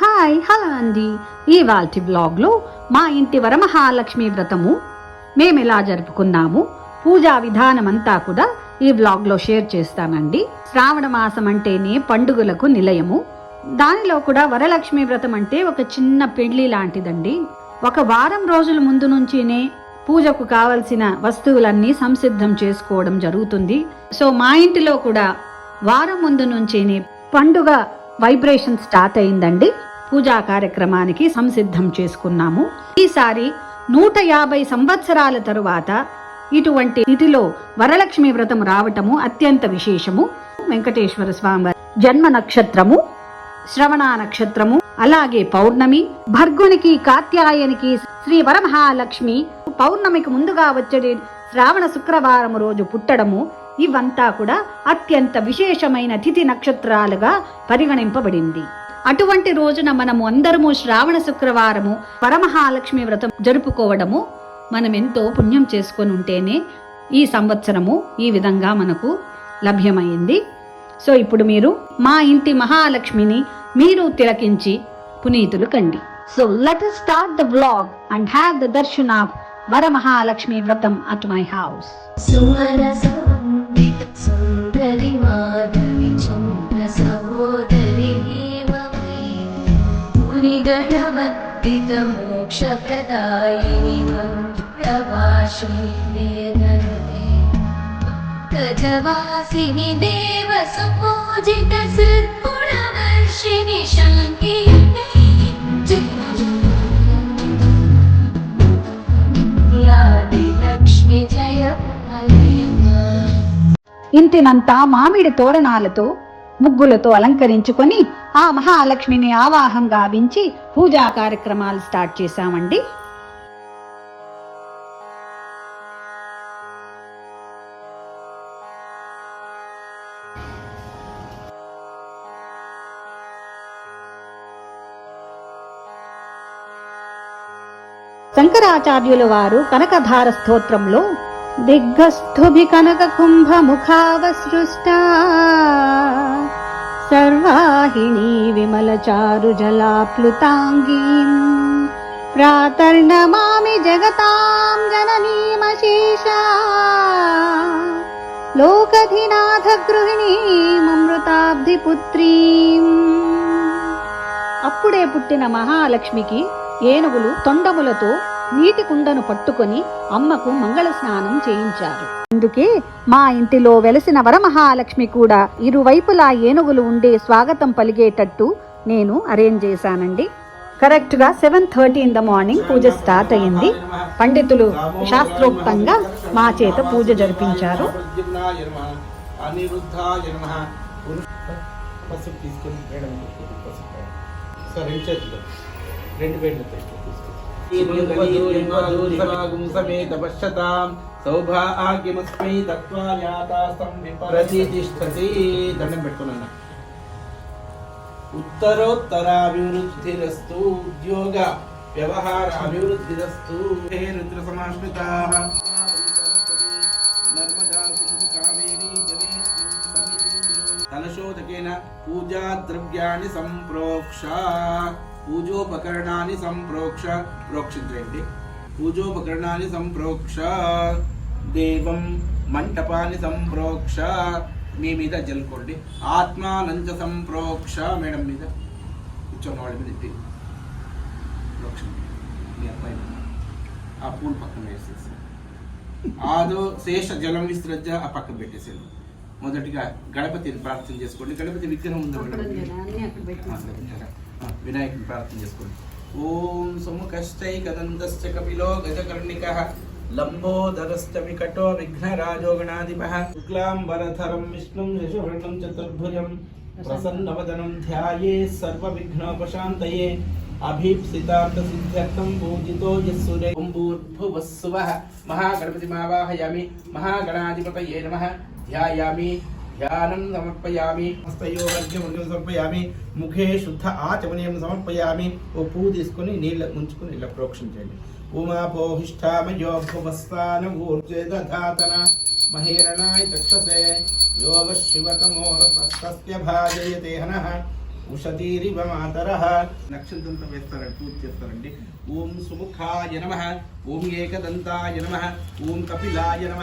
Hi hello అండి. ఇవాల్టి బ్లాగ్లో మా ఇంటి వరమహాలక్ష్మి వ్రతము. మేము ఎలా జరుపుకున్నాము? పూజా విధానం అంతా కూడా ఈ బ్లాగ్లో షేర్ చేస్తానండి. శ్రావణ మాసం అంటేనే పండుగలకు నిలయము. దానిలో కూడా వరలక్ష్మి వ్రతం అంటే ఒక చిన్న పెళ్ళి లాంటిదండి. ఒక వారం రోజుల ముందు నుంచినే పూజకు కావలసిన వస్తువులన్నీ సంసిద్ధం చేసుకోవడం జరుగుతుంది. సో మా ఇంటిలో కూడా వారం ముందు నుంచేనే పండుగ వైబ్రేషన్ స్టార్ట్ అయిందండి. పూజా కార్యక్రమానికి సంసిద్ధం చేసుకున్నాము. ఈసారి నూట యాభై సంవత్సరాల తరువాత ఇటువంటి తిథిలో వరలక్ష్మి వ్రతం రావటము అత్యంత విశేషము. వెంకటేశ్వర స్వామి జన్మ నక్షత్రము శ్రవణ నక్షత్రము అలాగే పౌర్ణమి భర్గునికి కాత్యాయనికి శ్రీ వరమహాలక్ష్మి పౌర్ణమికి ముందుగా వచ్చే శ్రావణ శుక్రవారం రోజు పుట్టడము ఇవంతా కూడా అత్యంత విశేషమైన తిథి నక్షత్రాలుగా పరిగణింపబడింది. అటువంటి రోజున మనము అందరము శ్రావణ శుక్రవారము పరమహాలక్ష్మి వ్రతం జరుపుకోవడము మనం ఎంతో పుణ్యం చేసుకొని ఉంటేనే ఈ సంవత్సరము ఈ విధంగా మనకు లభ్యమైంది. సో ఇప్పుడు మీరు మా ఇంటి మహాలక్ష్మిని మీరు తిలకించి పునీతులు కండి. So let start the blog and have the darshan of Varamahalakshmi Vratam at my house సుందరి మాధ पुरिगणवर्तित मोक्षप्रदायिनि मन्त्रभाषिणि वेदनते गजवासिनि देव सुपूजित सद्गुणवर्षिणि शान्ति लक्ष्मी जय हरिमा ఇంటినంతా మామిడి తోరణాలతో ముగ్గులతో అలంకరించుకొని ఆ మహాలక్ష్మిని ఆవాహం గావించి పూజా కార్యక్రమాలు స్టార్ట్ చేశామండి. శంకరాచార్యుల వారు కనకధార స్తోత్రంలో దిగ్గస్థుభి కనక కుంభ ముఖావసృష్టా సర్వాహిణీ విమల చారు జలాప్లుతాంగీం. ప్రాతర్ణమామి జగతాం జననీమశేషా లోకధినాథ గృహిణీమృతాబ్ధి పుత్రీం అప్పుడే పుట్టిన మహాలక్ష్మికి ఏనుగులు తొండములతో నీటి కుండను పట్టుకొని అమ్మకు మంగళ స్నానం చేయించారు. అందుకే మా ఇంటిలో వెలసిన వరమహాలక్ష్మి కూడా ఇరువైపులా ఏనుగులు ఉండే స్వాగతం పలిగేటట్టు నేను అరేంజ్ చేశానండి. కరెక్ట్గా seven thirty in the morning puja start అయింది పండితులు శాస్త్రోక్తంగా మా చేత పూజ జరిపించారు. రెండు చేతులు. రెండు సమేత పశ్యతాం సౌభాగ్యమస్మై దత్వా యాతాస్తం ప్రతిష్టతి. దండం పెట్టుకున్నా ఉత్తరోత్తరాభివృద్ధిరస్తు. ఉద్యోగ వ్యవహార అభివృద్ధిరస్తు హే రుద్ర సమాశ్రితాః. నర్మదా సింధు కావేరీ జలేస్మిన్ సన్నిధిం. కలశోదకేన పూజా ద్రవ్యాన్ని సంప్రోక్ష. పూజోపకరణాన్ని సంప్రోక్ష. ప్రోక్షించండి. పూజోపకరణాన్ని సంప్రోక్ష. దేవం మంటపాన్ని సంప్రోక్ష. మీ మీద జల్లుకోండి. ఆత్మానంచ సంప్రోక్ష. మేడం మీద కూర్చొని వాళ్ళ మీద ప్రోక్షణ మీ అబ్బాయి. ఆ పూలు పక్కన వేసేసి. ఆదో శేష జలం విస్తృజ్య ఆ పక్కన పెట్టేసాను మొదటిగా గణపతిని ప్రార్థన చేసుకోండి. గణపతి విగ్రహం ఉందా వినాయకుని ప్రార్థన చేసుకోండి ఓం సుముఖశ్చైకదంతశ్చ కపిలో గజకర్ణిక లంబోదరశ్చ వికటో విఘ్నరాజో గణాధిప శుక్లాంబరధరం విష్ణుం యశోవర్ణం చతుర్భుజం ప్రసన్నవదనం ధ్యాయే సర్వవిఘ్నోపశాంతయే అభీప్సితార్థ సిద్ధ్యర్థం పూజితో యస్సురే ఓం భూర్భువస్సువః మహాగణపతిమావాహయామి మహాగణాధిపతయే నమః ధ్యాయామి ధ్యానం సమర్పయామి హస్తయో సమర్పయామి ముఖే శుద్ధ ఆచమనీయం సమర్పయామి ఓ పువ్వు తీసుకుని నీళ్ళ ముంచుకుని ఇలా ప్రోక్షించండి ఉమాపోహిష్టామయో భువస్థాన ఊర్జేదాతన మహేరణాయ తక్షసే యోగ శివతమోరస్య భాజయతే హనః ఉషతీరివ మాతర। నక్షత్రంతో వేస్తారండి పూజ చేస్తారండి. ఓం సుముఖాయ నమ ఓం ఏకదంతాయ నమ ఓం కపిలాయ నమ।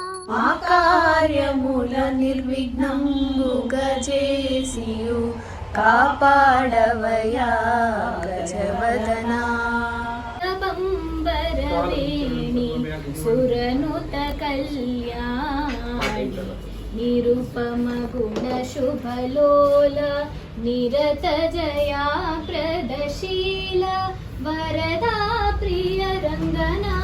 మూషిక మా కార్యముల నిర్విఘ్నం గజేసియు కాపాడవయా గజవదనా. బంబరవేణి సురనుత కళ్యాణి నిరుపమ గుణ శుభలోల నిరత జయా ప్రదశీల వరదా ప్రియ రంగనా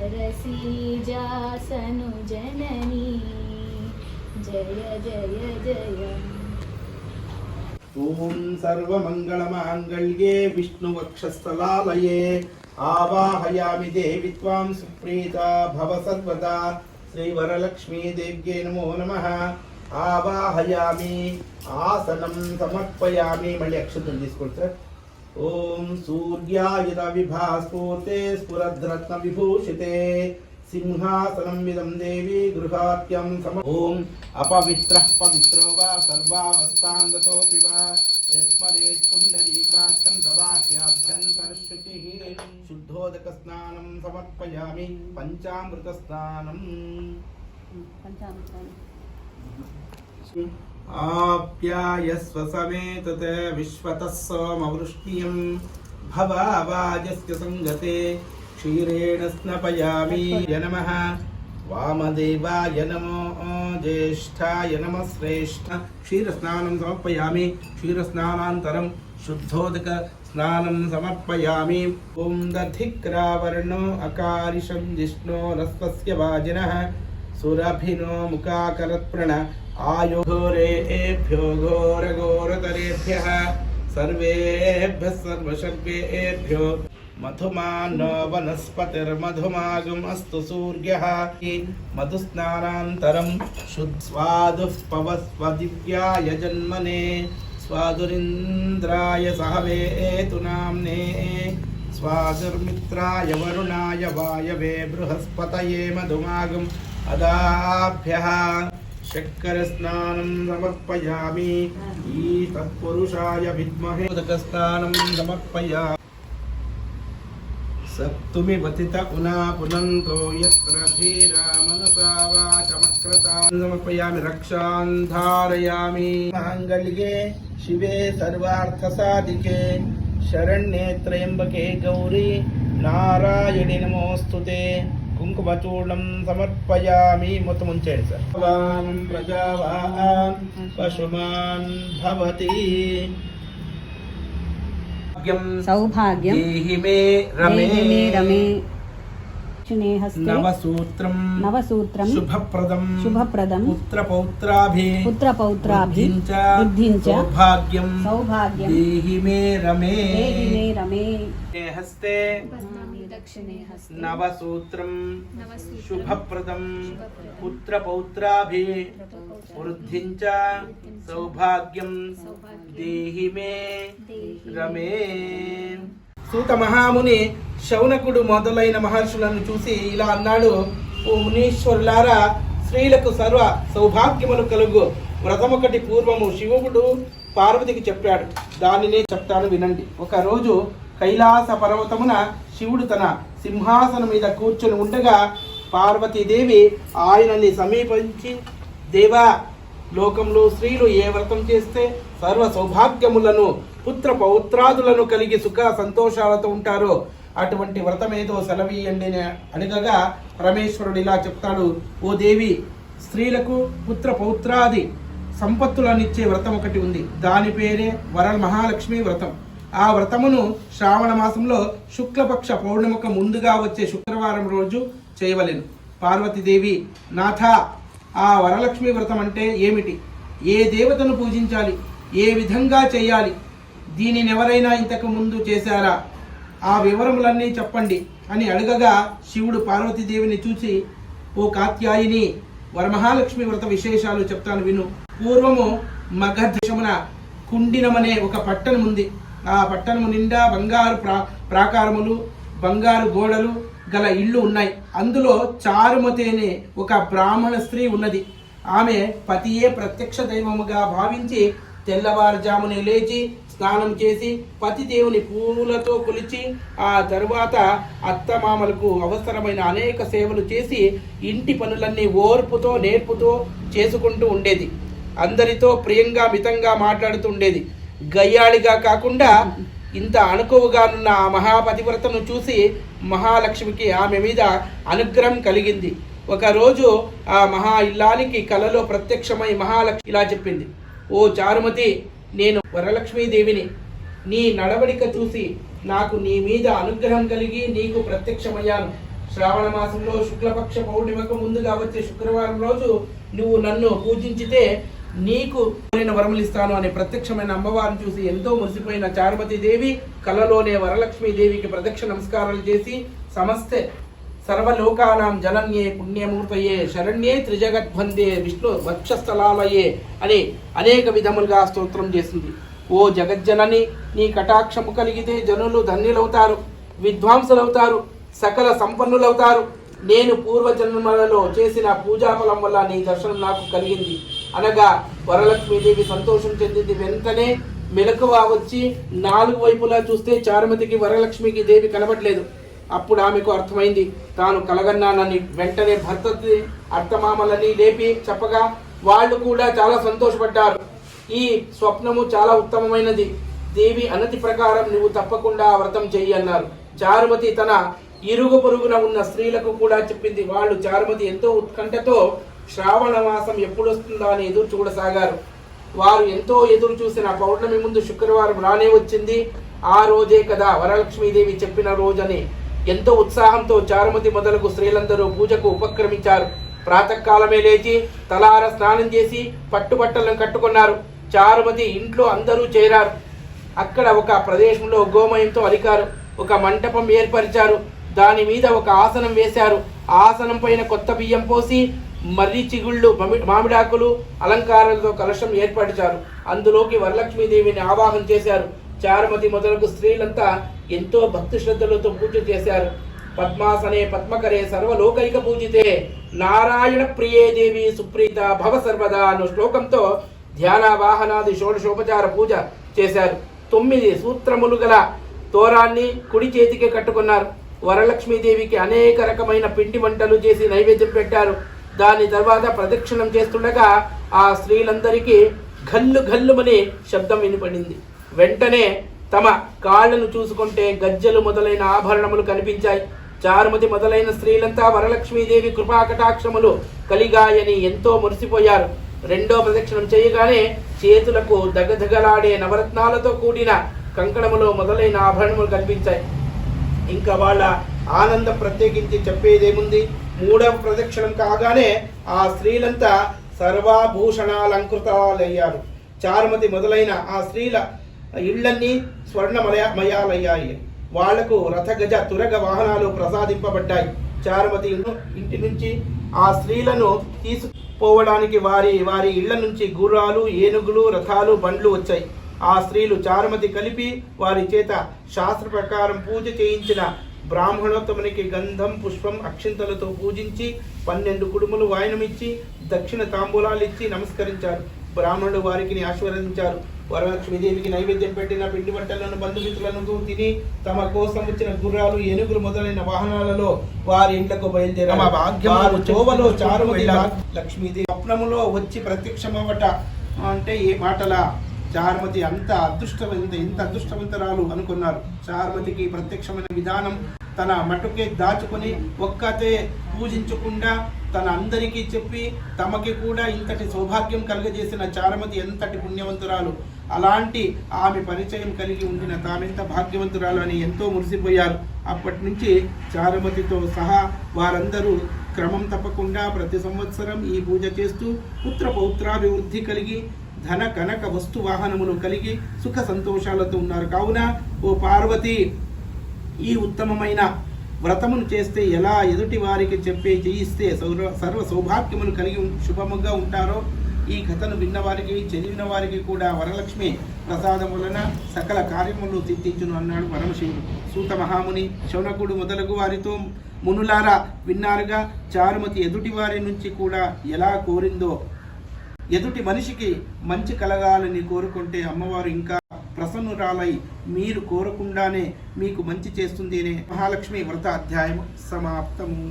సరసీజాసను జననీ. జయ జయ జయ. ఓం సర్వమంగళమాంగళ్యే విష్ణువక్షస్థలాలయే. ఆవాహయామి దేవి త్వాం సుప్రీత భవ సర్వదా. శ్రీవరలక్ష్మీదేవ్యే నమో నమ. ఆవాహయామి ఆసనం సమర్పయామి. మళ్ళీ అక్షతం తీసుకోండి సార్. ॐ सूर्याय रविभास्फूर्ते स्फुरद्रत्नविभूषिते सिंहासनमिदं देवी गृहात्यं सम ओम अपवित्रः पवित्रो वा सर्वावस्थाङ्गतोऽपि वा यस्मरेत् पुण्डरीकाक्षं सभाभ्याभ्यन्तरशुचिः शुद्धोदकस्नानं समर्पयामि पञ्चामृतस्नानम् पञ्चामृतानि आप्यायस्व समेतत विश्वतः सोमवृष्टियं भवावाजस्य सङ्गते क्षीरेण स्नपयामि। नमः। वामदेवाय नमो ज्येष्ठाय नमः श्रेष्ठ। क्षीरस्नानं समर्पयामि। क्षीरस्नानान्तरं समर्पयामि। ॐ दधिक्रावर्णो जिष्णो रस्वस्य वाजिनः। सुरभिनो आयुघोरेभ्यो घोरघोरतरेभ्यः सर्वेभ्यः सर्वशर्वेभ्यो मधुमानो वनस्पतिर्मधुमागम् अस्तु सूर्यः मधुस्नानान्तरं शुद्स्वादुः पवस्वदिव्याय जन्मने स्वादुरिन्द्राय सहवेतु नाम्ने स्वादुर्मित्राय वरुणाय वायवे बृहस्पतये मधुमागम् अदाभ्यः शक्करस्नानं समर्पयामि तत्पुरुषाय विद्महे उदकस्नानं समर्पयामि सप्तुमि वतित उना पुनन्तो यत्र धीरा मनसा वाचमक्रता समर्पयामि रक्षान् धारयामि माङ्गल्ये शिवे सर्वार्थसाधिके शरण्ये त्र्यम्बके गौरी नारायणि नमोऽस्तु ते కుంకుమచూర్ణం సమర్పయామి మొత్తం ఉంచేయండి సార్. భవాన్ ప్రజావాన్ పశుమాన్ భవతి. భాగ్యం సౌభాగ్యం. మే రమే. నవసూత్రం. నవసూత్రం. శుభప్రదం. శుభప్రదం. పుత్రపౌత్రాభి. పుత్రపౌత్రాభి. బుద్ధించ. బుద్ధించ. సౌభాగ్యం. సౌభాగ్యం. దేహి మే రమే. దేహి మే రమే. హస్తే దక్షిణే హస్తే. నవసూత్రం శుభప్రదం పుత్రపౌత్రాభి వృద్ధించ సౌభాగ్యం దేహి మే రమే సూత మహాముని శౌనకుడు మొదలైన మహర్షులను చూసి ఇలా అన్నాడు ఓ మునీశ్వరులారా స్త్రీలకు సర్వ సౌభాగ్యములు కలుగు. వ్రతమొకటి పూర్వము శివుడు పార్వతికి చెప్పాడు. దానినే చెప్తాను వినండి. ఒక రోజు కైలాస పర్వతమున శివుడు తన సింహాసనం మీద కూర్చొని ఉండగా పార్వతీదేవి ఆయనని సమీపించి దేవా లోకంలో స్త్రీలు ఏ వ్రతం చేస్తే సర్వ సౌభాగ్యములను పుత్ర పౌత్రాదులను కలిగి సుఖ సంతోషాలతో ఉంటారో అటువంటి వ్రతం ఏదో సెలవీయండి అని అడగగా పరమేశ్వరుడు ఇలా చెప్తాడు ఓ దేవి స్త్రీలకు పుత్ర పౌత్రాది సంపత్తులనిచ్చే వ్రతం ఒకటి ఉంది. దాని పేరే వర మహాలక్ష్మి వ్రతం. ఆ వ్రతమును శ్రావణ మాసంలో శుక్లపక్ష పౌర్ణమిక ముందుగా వచ్చే శుక్రవారం రోజు చేయవలెను. పార్వతీదేవి నాథ ఆ వరలక్ష్మి వ్రతం అంటే ఏమిటి? ఏ దేవతను పూజించాలి? ఏ విధంగా చేయాలి? దీనిని ఎవరైనా ఇంతకు ముందు చేశారా? ఆ వివరములన్నీ చెప్పండి అని అడగగా శివుడు పార్వతీదేవిని చూసి ఓ కాత్యాయిని వరమహాలక్ష్మి వ్రత విశేషాలు చెప్తాను విను. పూర్వము మగధశమున కుండినమనే ఒక పట్టణం ఉంది ఆ పట్టణము నిండా బంగారు ప్రా ప్రాకారములు బంగారు గోడలు గల ఇళ్ళు ఉన్నాయి. అందులో చారుమతి అనే ఒక బ్రాహ్మణ స్త్రీ ఉన్నది. ఆమె పతియే ప్రత్యక్ష దైవముగా భావించి తెల్లవారుజామునే లేచి స్నానం చేసి పతి దేవుని పూలతో కొలిచి ఆ తరువాత అత్తమామలకు అవసరమైన అనేక సేవలు చేసి ఇంటి పనులన్నీ ఓర్పుతో నేర్పుతో చేసుకుంటూ ఉండేది. అందరితో ప్రియంగా మితంగా మాట్లాడుతూ ఉండేది. గయ్యాళిగా కాకుండా ఇంత అనుకువగానున్న ఆ మహాపతివ్రతను చూసి మహాలక్ష్మికి ఆమె మీద అనుగ్రహం కలిగింది. ఒకరోజు ఆ మహా ఇల్లానికి కలలో ప్రత్యక్షమై మహాలక్ష్మి ఇలా చెప్పింది. ఓ చారుమతి నేను వరలక్ష్మీదేవిని. నీ నడవడిక చూసి నాకు నీ మీద అనుగ్రహం కలిగి నీకు ప్రత్యక్షమయ్యాను. శ్రావణ మాసంలో శుక్లపక్ష పౌర్ణిమకు ముందుగా వచ్చే శుక్రవారం రోజు నువ్వు నన్ను పూజించితే నీకు నేను వరములు ఇస్తాను అనే ప్రత్యక్షమైన అమ్మవారిని చూసి ఎంతో మురిసిపోయిన చారుమతి దేవి కలలోనే వరలక్ష్మీ దేవికి ప్రదక్షిణ నమస్కారాలు చేసి సమస్తే సర్వలోకానాం జనన్యే పుణ్యమూర్తయే శరణ్యే త్రిజగద్వందే విష్ణు వక్షస్థలాలయే అని అనేక విధములుగా స్తోత్రం చేసింది. ఓ జగజ్జనని నీ కటాక్షము కలిగితే జనులు ధన్యులవుతారు విద్వాంసులవుతారు సకల సంపన్నులవుతారు. నేను పూర్వజన్మలలో చేసిన పూజాఫలం వల్ల నీ దర్శనం నాకు కలిగింది. అనగా వరలక్ష్మీదేవి సంతోషం చెందింది. వెంటనే మెలకువ వచ్చి నాలుగు వైపులా చూస్తే చారుమతికి వరలక్ష్మికి దేవి కనబడలేదు. అప్పుడు ఆమెకు అర్థమైంది తాను కలగన్నానని. వెంటనే భర్త అర్థమామలని లేపి చెప్పగా వాళ్ళు కూడా చాలా సంతోషపడ్డారు. ఈ స్వప్నము చాలా ఉత్తమమైనది. దేవి అనతి ప్రకారం నువ్వు తప్పకుండా వ్రతం చెయ్యి అన్నారు. చారుమతి తన ఇరుగు పొరుగున ఉన్న స్త్రీలకు కూడా చెప్పింది. వాళ్ళు చారుమతి ఎంతో ఉత్కంఠతో శ్రావణ మాసం ఎప్పుడు వస్తుందా అని ఎదురు చూడసాగారు. వారు ఎంతో ఎదురు చూసిన పౌర్ణమి ముందు శుక్రవారం రానే వచ్చింది. ఆ రోజే కదా వరలక్ష్మీదేవి చెప్పిన రోజని. ఎంతో ఉత్సాహంతో చారుమతి మొదలగు స్త్రీలందరూ పూజకు ఉపక్రమించారు. ప్రాతకాలమే లేచి తలార స్నానం చేసి పట్టుబట్టలను కట్టుకున్నారు. చారుమతి ఇంట్లో అందరూ చేరారు. అక్కడ ఒక ప్రదేశంలో గోమయంతో అలికారు. ఒక మంటపం ఏర్పరిచారు. దాని మీద ఒక ఆసనం వేశారు. ఆసనం పైన కొత్త బియ్యం పోసి మర్రి చిగుళ్ళు మామిడాకులు అలంకారాలతో కలశం ఏర్పరిచారు. అందులోకి వరలక్ష్మీదేవిని ఆవాహన చేశారు. చారుమతి మొదలగు స్త్రీలంతా ఎంతో భక్తి శ్రద్ధలతో పూజ చేశారు. పద్మాసనే పద్మకరే సర్వలోకైక పూజితే. నారాయణ ప్రియే దేవి సుప్రీత భవ సర్వదా అను శ్లోకంతో ధ్యాన వాహనాది షోడశోపచార పూజ చేశారు. తొమ్మిది సూత్రములు గల తోరాన్ని కుడి చేతికి కట్టుకున్నారు. వరలక్ష్మీదేవికి అనేక రకమైన పిండి వంటలు చేసి నైవేద్యం పెట్టారు. దాని తర్వాత ప్రదక్షిణం చేస్తుండగా ఆ స్త్రీలందరికీ గల్లు గల్లుమని శబ్దం వినపడింది. వెంటనే తమ కాళ్ళను చూసుకుంటే గజ్జలు మొదలైన ఆభరణములు కనిపించాయి. చారుమతి మొదలైన స్త్రీలంతా వరలక్ష్మీదేవి కృపాకటాక్షములు కలిగాయని ఎంతో మురిసిపోయారు. రెండో ప్రదక్షిణం చేయగానే చేతులకు దగదగలాడే నవరత్నాలతో కూడిన కంకణములు మొదలైన ఆభరణములు కనిపించాయి. ఇంకా వాళ్ళ ఆనందం ప్రత్యేకించి చెప్పేదేముంది? మూడవ ప్రదక్షిణం కాగానే ఆ స్త్రీలంతా సర్వాభూషణాలంకృతాలయ్యారు. చారుమతి మొదలైన ఆ స్త్రీల ఇళ్ళన్నీ స్వర్ణమయ మయాలయ్యాయి. వాళ్ళకు రథగజ తురగ వాహనాలు ప్రసాదింపబడ్డాయి. చారుమతి ఇంటి నుంచి ఆ స్త్రీలను తీసుకుపోవడానికి వారి వారి ఇళ్ళ నుంచి గుర్రాలు ఏనుగులు రథాలు బండ్లు వచ్చాయి. ఆ స్త్రీలు చారుమతి కలిపి వారి చేత శాస్త్ర ప్రకారం పూజ చేయించిన బ్రాహ్మణోత్తమునికి గంధం పుష్పం అక్షింతలతో పూజించి పన్నెండు కుడుములు వాయనమిచ్చి దక్షిణ తాంబూలాలు ఇచ్చి నమస్కరించారు. బ్రాహ్మణుడు వారికి ఆశీర్వదించారు. వరలక్ష్మీదేవికి నైవేద్యం పెట్టిన పిండి వంటలను బంధుమిత్రులను తిని తమ కోసం వచ్చిన గుర్రాలు ఏనుగులు మొదలైన వాహనాలలో వారి ఇంట్లకు బయలుదేరారు. చోవలో చారుమతి లక్ష్మీదేవి స్వప్నములో వచ్చి ప్రత్యక్షమవట అంటే ఏ మాటలా? చారుమతి అంత అదృష్టవంత ఇంత అదృష్టవంతరాలు అనుకున్నారు. చారుమతికి ప్రత్యక్షమైన విధానం తన మటుకే దాచుకొని ఒక్కతే పూజించకుండా తన అందరికీ చెప్పి తమకి కూడా ఇంతటి సౌభాగ్యం కలుగజేసిన చారుమతి ఎంతటి పుణ్యవంతురాలు. అలాంటి ఆమె పరిచయం కలిగి ఉండిన తామెంత భాగ్యవంతురాలు అని ఎంతో మురిసిపోయారు. అప్పటి నుంచి చారుమతితో సహా వారందరూ క్రమం తప్పకుండా ప్రతి సంవత్సరం ఈ పూజ చేస్తూ పుత్ర పౌత్రాభివృద్ధి కలిగి ధన కనక వస్తు వాహనములు కలిగి సుఖ సంతోషాలతో ఉన్నారు. కావున ఓ పార్వతి ఈ ఉత్తమమైన వ్రతమును చేస్తే ఎలా ఎదుటి వారికి చెప్పే చేయిస్తే సౌర సర్వ సౌభాగ్యములు కలిగి శుభముగా ఉంటారో ఈ కథను విన్నవారికి చదివిన వారికి కూడా వరలక్ష్మి ప్రసాదం వలన సకల కార్యములు సిద్ధించును అన్నాడు పరమశివుడు. సూత మహాముని శౌనకుడు మొదలగు వారితో మునులారా విన్నారుగా చారుమతి ఎదుటి వారి నుంచి కూడా ఎలా కోరిందో ఎదుటి మనిషికి మంచి కలగాలని కోరుకుంటే అమ్మవారు ఇంకా ప్రసన్నురాలై మీరు కోరకుండానే మీకు మంచి చేస్తుంది అనే మహాలక్ష్మి వ్రత అధ్యాయం సమాప్తము.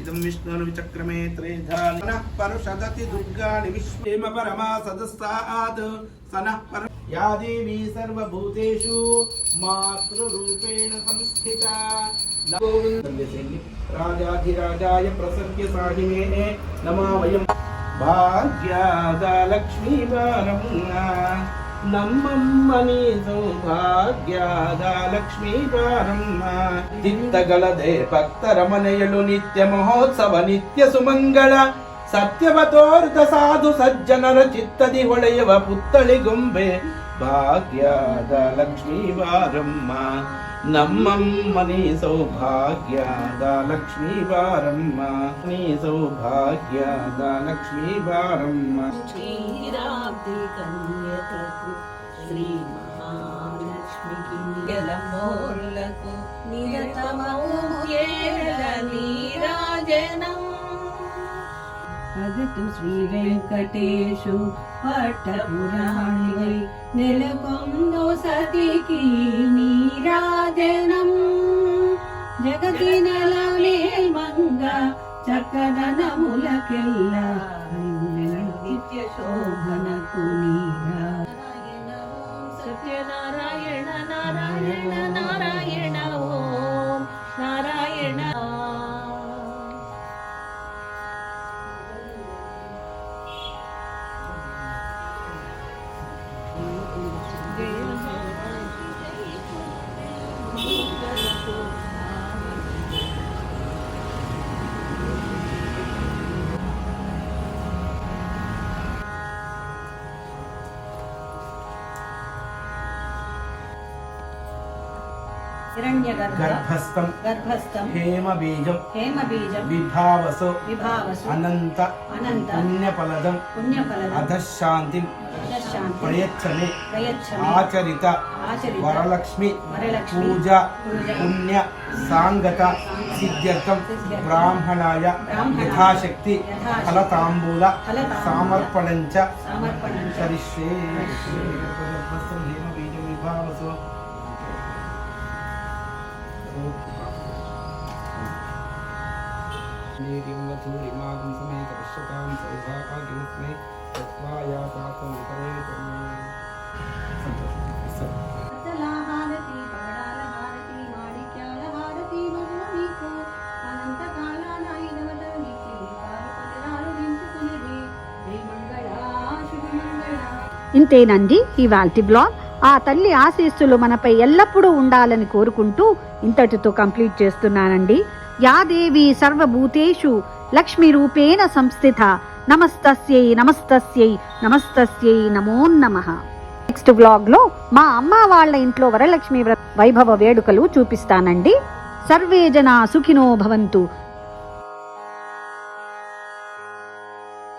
ఇదం విష్ణును విచక్రమే త్రేధాన. పరుషదతి దుర్గాణి విశ్వేమ పరమా సదస్సాత్ సనః పర యా దేవీ సర్వభూతేషు మాతృరూపేణ సంస్థిత. రాజాధిరాజాయ ప్రసర్య సాహిమేనే నమా వయం ಭಾಗ್ಯದ ಲಕ್ಷ್ಮೀ ಬಾರಮ್ಮ ನಮ್ಮಮ್ಮನಿ ಭಾಗ್ಯದ ಲಕ್ಷ್ಮೀ ಬಾರಮ್ಮ. ಚಿತ್ತಗಳದೆ ಭಕ್ತರ ಮನೆಯಲು ನಿತ್ಯ ಮಹೋತ್ಸವ, ನಿತ್ಯ ಸುಮಂಗಳ. ಸತ್ಯವ ತೋರ್ದ ಸಾಧು ಸಜ್ಜನರ ಚಿತ್ತದಿ ಹೊಳೆಯುವ ಪುತ್ತಳಿ ಗೊಂಬೆ. ಭಾಗ್ಯದ ಲಕ್ಷ್ಮೀವಾರಮ್ಮ ನಮ್ಮಮ್ಮ ನೀ ಸೌಭಾಗ್ಯದ ಲಕ್ಷ್ಮೀವಾರಮ್ಮ ನೀ ಸೌಭಾಗ್ಯದ ಲಕ್ಷ್ಮೀವಾರಮ್ಮ ಶ್ರೀರಾಧಿ ಕನ್ಯಕಕು ಶ್ರೀ ಮಹಾಲಕ್ಷ್ಮಿಗೆ ನಮೋರ್ಲಕು ನಿರತಮೌ ಏಲ ನೀರಾಜನಂ నీరాజనం శ్రీ వెంకటేశు పట్టపురాణి వై నెలకొందో సతికి నీరాజనం. జగతి నెలవే మంగ చక్కదనములకెల్ల నిత్య శోభనకు నీరా సత్యనారాయణ నారాయణ గర్భస్థం గర్భస్థం హేమ బీజం హేమ బీజం విభావసు విభావసు అనంత అనంత పుణ్యఫలదం పుణ్యఫలం అధశాంతి ప్రయచ్చమి ఆచరిత వరలక్ష్మి పూజ పుణ్య సాంగత సిద్ధ్యర్థం బ్రాహ్మణాయ యథాశక్తి ఫలతాంబూల సమర్పణం చ కరిష్యే కాలాన ఐదవద నీకు దీపాలు ఇంతేనండి ఇవాల్టి బ్లాగ్. ఆ తల్లి ఆశీస్సులు మనపై ఎల్లప్పుడూ ఉండాలని కోరుకుంటూ ఇంతటితో కంప్లీట్ చేస్తున్నానండి. యాదేవి సర్వభూతేషు లక్ష్మిరూపేణ సంస్థిత. నమస్తస్యై నమస్తస్యై నమస్తస్యై నమో నమః. నెక్స్ట్ వ్లాగ్లో మా అమ్మ వాళ్ళ ఇంట్లో వరలక్ష్మి వ్రత వైభవ వేడుకలు చూపిస్తానండి. సర్వే జనా సుఖినో భవంతు.